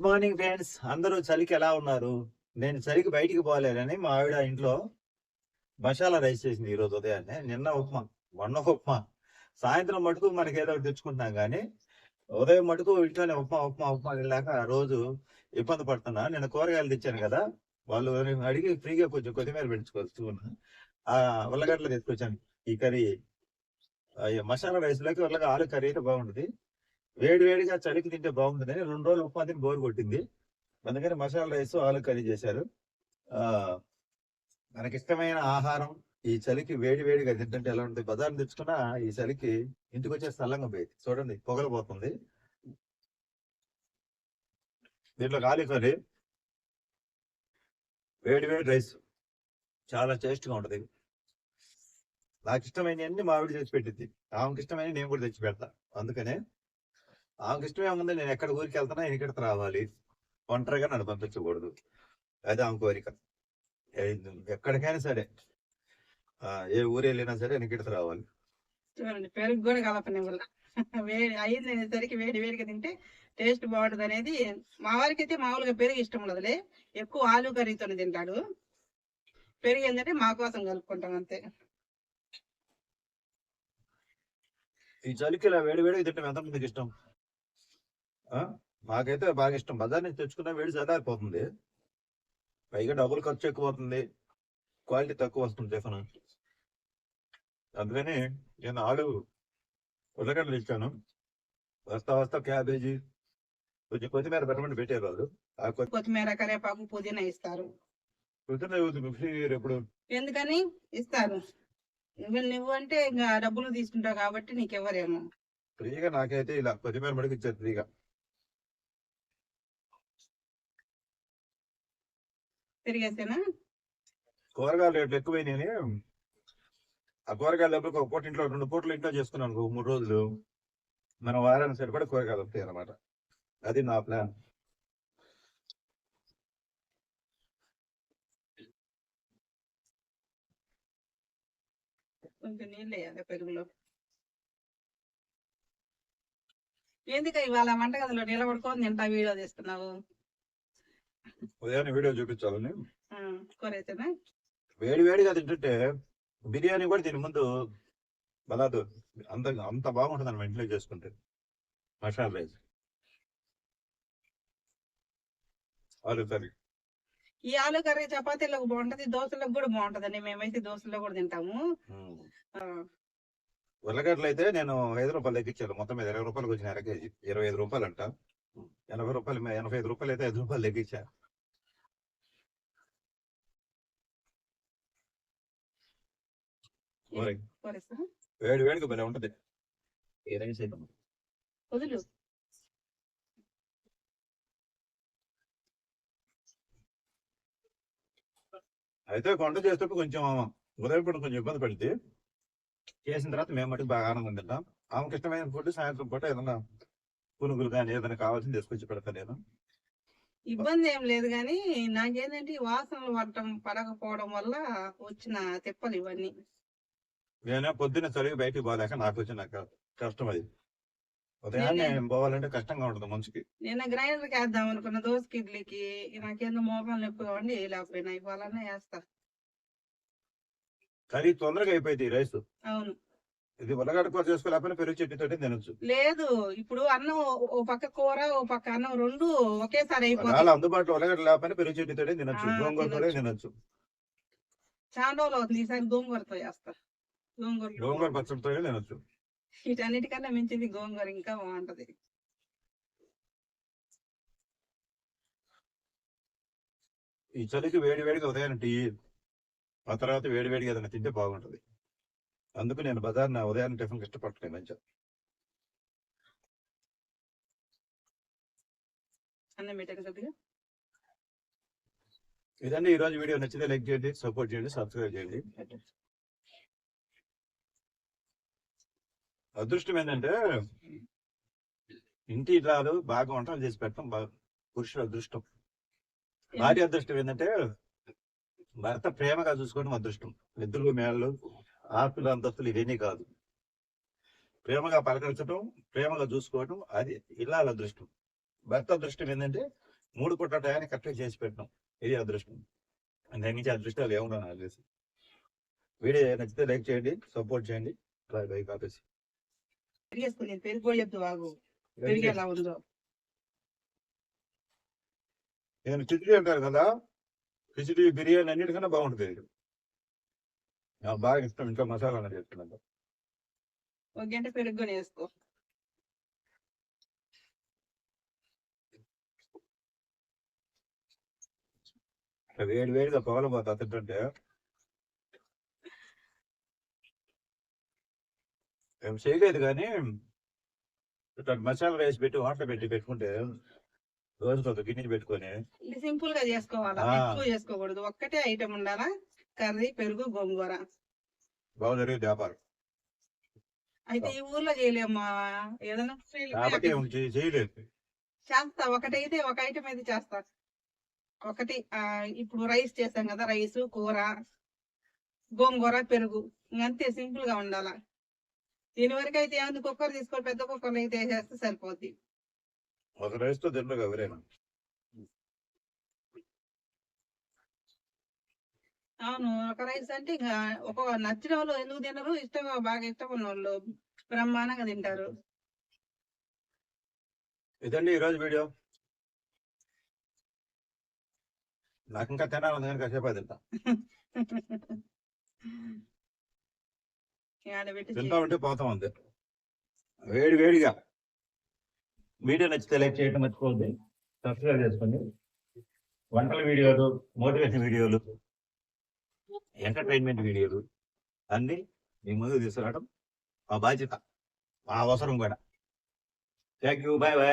Good morning friends అందరూ చలికి ఎలా ఉన్నారు? నేను చలికి బయటికి పోలేనని మా ఆవిడ ఇంట్లో మసాలా రైస్ చేసింది ఈరోజు ఉదయాన్నే. నిన్న ఉప్మా మొన్న ఉప్మా. సాయంత్రం మటుకు మనకి ఏదో ఒకటి తెచ్చుకుంటున్నాం కానీ ఉదయం మటుకు ఇంట్లోనే ఉప్మా ఉప్మా ఉప్మా వెళ్ళాక రోజు ఇబ్బంది పడుతున్నా. నేను కూరగాయలు తెచ్చాను కదా వాళ్ళు అడిగి ఫ్రీగా కొంచెం కొత్తిమీర పెంచుకోవచ్చు ఆ ఉల్లగడ్డలు తీసుకొచ్చాను. ఈ కర్రీ మసాలా రైస్లోకి ఉల్లగ ఆలు కర్రీ అయితే బాగుంటుంది. వేడి వేడిగా చలికి తింటే బాగుంటుందని రెండు రోజులు ఉప్మా తిని బోరు కొట్టింది. అందుకని మసాలా రైస్ ఆలు కర్రీ చేశారు. ఆ మనకి ఇష్టమైన ఆహారం ఈ చలికి వేడి వేడిగా తింటుంటే ఎలా ఉంటుంది? బజార్ తెచ్చుకున్నా ఈ చలికి ఇంటికి వచ్చే స్థలంగా పోయింది. చూడండి పొగలు పోతుంది. దీంట్లో ఆలు కర్రీ వేడి వేడి రైస్. చాలా టేస్ట్గా ఉంటుంది. నాకు ఇష్టమైనవన్నీ అన్ని తెచ్చి పెట్టింది ఆమెకి ఇష్టమైన నేను కూడా తెచ్చి పెడతా. అందుకనే ఆమెకి ఇష్టం ఏముంది? నేను ఎక్కడ ఊరికి వెళ్తున్నా ఇక్కడికి రావాలి ఒంటరిగా నన్ను పంపించకూడదు. అది ఆమె కోరిక. ఎక్కడికైనా సరే. ఏ ఊరు వెళ్ళినా సరే ఇక్కడికి రావాలి చూడండి పెరుగు కూడా కలపని వల్ల వేడి అయింది అనేసరికి వేడి వేడిగా తింటే టేస్ట్ బాగుంటుంది అనేది మా వారికి అయితే మామూలుగా పెరుగు ఇష్టం ఉండదులే. ఎక్కువ ఆలు కర్రీతోనే తింటాడు. పెరుగు ఏంటంటే మా కోసం కలుపుకుంటాం అంతే. ఈ చలికి ఇలా వేడి వేడిగా తింటాం. ఎంతమందికి ఇష్టం? మాకైతే బాగా ఇష్టం. బజార్ నుంచి తెచ్చుకున్న వేడి చల్లారిపోతుంది. పైగా డబ్బులు ఖర్చు ఎక్కువ అవుతుంది క్వాలిటీ తక్కువ వస్తుంది టిఫిన్. అందుకని నేను ఆలు ఉల్లగడ్డలు ఇచ్చాను. వస్తా వస్తా క్యాబేజీ కొంచెం కొత్తిమీర పెట్టమని పెట్టారు వాళ్ళు. కొత్తిమీర కరివేపాకు పుదీనా ఇస్తారు. ఎప్పుడు. ఎందుకని? ఇస్తారు. నువ్వు నువ్వు అంటే ఇంకా డబ్బులు తీసుకుంటావు కాబట్టి నీకు ఎవరేమో ఫ్రీగా నాకైతే ఇలా కొత్తిమీర మడికి ఇచ్చారు ఫ్రీగా. తిరిగేసేనా? కూరగాయలు రేట్లు ఎక్కువైనాయని. ఆ కూరగాయల డబ్బులకు ఒక పూట ఇంట్లో రెండు పూటలు ఇంట్లో చేసుకున్నాను మూడు రోజులు. మన వారానికి సరిపడా కూరగాయలు వస్తాయి అన్నమాట. అది నా ప్లాన్. కొంచెం నీళ్ళు వేయాలి పెరుగులో. ఎందుకు ఇవాళ వంటగదిలో నిలబడుకొని తింటా వీడియో తీస్తున్నావు? ఉదయాన్నే వీడియో చూపించాలని వేడి వేడిగా తింటుంటే బిర్యానీ కూడా దీని ముందు బలాదు అంత అంత బాగుంటుంది అన్నమాట ఇంట్లో చేసుకుంటే. మసాలా రైస్. ఆలు కర్రీ. ఈ ఆలు కర్రీ చపాతీలకు బాగుంటది దోశలకు కూడా బాగుంటదండి. మేమైతే దోశలో కూడా తింటాము. ఆ, ఉల్లగడ్డలు అయితే నేను ఐదు రూపాయలు తగ్గించాను మొత్తం ఇరవై రూపాయలకు వచ్చిన అర కేజీ. ఇరవై ఐదు రూపాయలు అంట ఎనభై రూపాయలు ఎనభై ఐదు రూపాయలు అయితే ఐదు రూపాయలు తగ్గించా మరి కూరేస్తా వేడి వేడిగా భలే ఉంటది. ఏ రైస్ అయితే వదులు. అయితే వంట చేసేటప్పుడు కొంచెం ఉదయం పూట కొంచెం ఇబ్బంది పడింది చేసిన తర్వాత మేము మటుకు బాగా ఆనందం తింటాం. ఆమెకి ఇష్టమైన ఫుడ్ సాయంత్రం పూట ఏదైనా పునుగులు కానీ ఏదైనా కావాల్సింది తీసుకొచ్చి పెడతాను నేను. ఇబ్బంది ఏం లేదు కానీ నాకేంటంటే వాసనలు పడటం పడకపోవడం వల్ల వచ్చిన తిప్పలు ఇవన్నీ. నేనే పొద్దున్న చలిగి బయటికి పోలేక నాకు వచ్చిన క- కష్టం అది. ఉదయాన్నే పోవాలంటే కష్టంగా ఉంటుంది మనిషికి. నిన్న గ్రైండర్కి వేద్దాం అనుకున్న దోసకి ఇడ్లీకి నాకేందో మోకాలు నొప్పిగా ఉండి వేయలేకపోయినా ఇవాళనే వేస్తా కర్రీ తొందరగా అయిపోయింది రైస్. అవును. ఇది ఉల్లగడ్డ కూర చేసుకోలేకపోయినా పెరుగు చట్నీతో తినొచ్చు. లేదు ఇప్పుడు అన్నం ఓ- పక్క కూర ఓ పక్క అన్నం రెండు ఒకేసారి అయిపోతుంది అందుబాటులో ఉల్లగడ్డ లేకపోయినా పెరుగు చట్నీతో తినొచ్చు గోంగూరతో తినొచ్చు. తినొచ్చు. చాలా రోజులు అవుతుంది ఈసారి గోంగూరతో చేస్తా. గోంగూర గోంగూర పచ్చడితో తినొచ్చు. వీటన్నిటికన్నా మించింది గోంగూర ఇంకా బాగుంటది. ఈ చలికి వేడి వేడిగా ఉదయం టీ ఆ తర్వాత వేడి వేడిగా ఏదైనా తింటే బాగుంటది. అందుకు నేను బజార్ నా ఉదయాన్నే టిఫిన్ ఇష్టపడతాను మంచిగా అన్నం పెట్టాను కొద్దిగా ఇదండి ఈ రోజు వీడియో నచ్చితే లైక్ చేయండి సపోర్ట్ చేయండి సబ్స్క్రైబ్ చేయండి. అదృష్టం ఏంటంటే ఇంటి ఇల్లాలు బాగా వంటలు చేసి పెట్టడం బాగా పురుషుల అదృష్టం. భార్య అదృష్టం ఏంటంటే భర్త ప్రేమగా చూసుకోవడం అదృష్టం. నిద్రలు మేళ్ళు ఆస్తులు అంతస్తులు ఇవన్నీ కాదు. ప్రేమగా పలకరించడం ప్రేమగా చూసుకోవడం అది ఇల్లాల అదృష్టం. భర్త అదృష్టం ఏంటంటే మూడు పుట్ల టయాన్ని కరెక్ట్గా చేసి పెట్టినాం ఇది అదృష్టం. దాని నుంచి అదృష్టాలు ఏముండో నాకు తెలిసి. వీడియో నచ్చితే లైక్ చేయండి సపోర్ట్ చేయండి. బై బై కాపేసి నేను కిచిడి అంటారు కదా కిచిడి బిర్యానీ అన్నిటికన్నా బాగుంటుంది. నాకు బాగా ఇష్టం ఇంకా మసాలా చేస్తున్నాను ఒక గంట పెరుగు కూడా వేసుకో. వేడి వేడిగా పగలబోతా తింటుంటే. ఏం చేయలేదు కానీ ఇట్లా మసాలా రైస్ పెట్టి వాటర్ పెట్టి పెట్టుకుంటే రోజుకి ఒక గిన్నె పెట్టుకొని సింపుల్గా చేసుకోవాలా. ఎక్కువ చేసుకోకూడదు. ఒక్కటే ఐటమ్ ఉండాలా? కర్రీ పెరుగు గోంగూర. బాగా జరిగేది వ్యాపారం. అయితే ఈ ఊర్లో చేయలేమ్మా ఏదైనా కాబట్టి చేయలేదు. చేస్తా. ఒకటైతే ఒక ఐటమ్ అయితే చేస్తా. ఒకటి ఆ, ఇప్పుడు రైస్ చేస్తాం కదా రైస్ కూర గోంగూర పెరుగు. ఇంకంతే సింపుల్గా ఉండాలా. దీని వరకు అయితే ఏముంది? కుక్కర్ తీసుకొని పెద్ద కుక్కర్ అయితే వేసేస్తే సరిపోద్ది. ఒక రైస్తో తింటారు ఎవరైనా. అవును ఒక రైస్ అంటే ఇంకా ఒక నచ్చిన వాళ్ళు ఎందుకు తినరు? ఇష్టంగా బాగా ఇష్టం ఉన్న వాళ్ళు బ్రహ్మాండంగా తింటారు. ఇదండి ఈరోజు వీడియో. నాకు ఇంకా తినాలని నేను కాసేపు తింటా. తింటా ఉంటే పోతాం అంతే వేడి వేడిగా. వీడియో నచ్చితే లైక్ చేయడం మర్చిపోద్ది సబ్స్క్రైబ్ చేసుకోండి. వంటల వీడియోలు మోటివేషన్ వీడియోలు. ఎంటర్టైన్మెంట్ వీడియోలు అన్ని మీ ముందు తీసుకురావడం మా బాధ్యత మా అవసరం కూడా. Thank you bye bye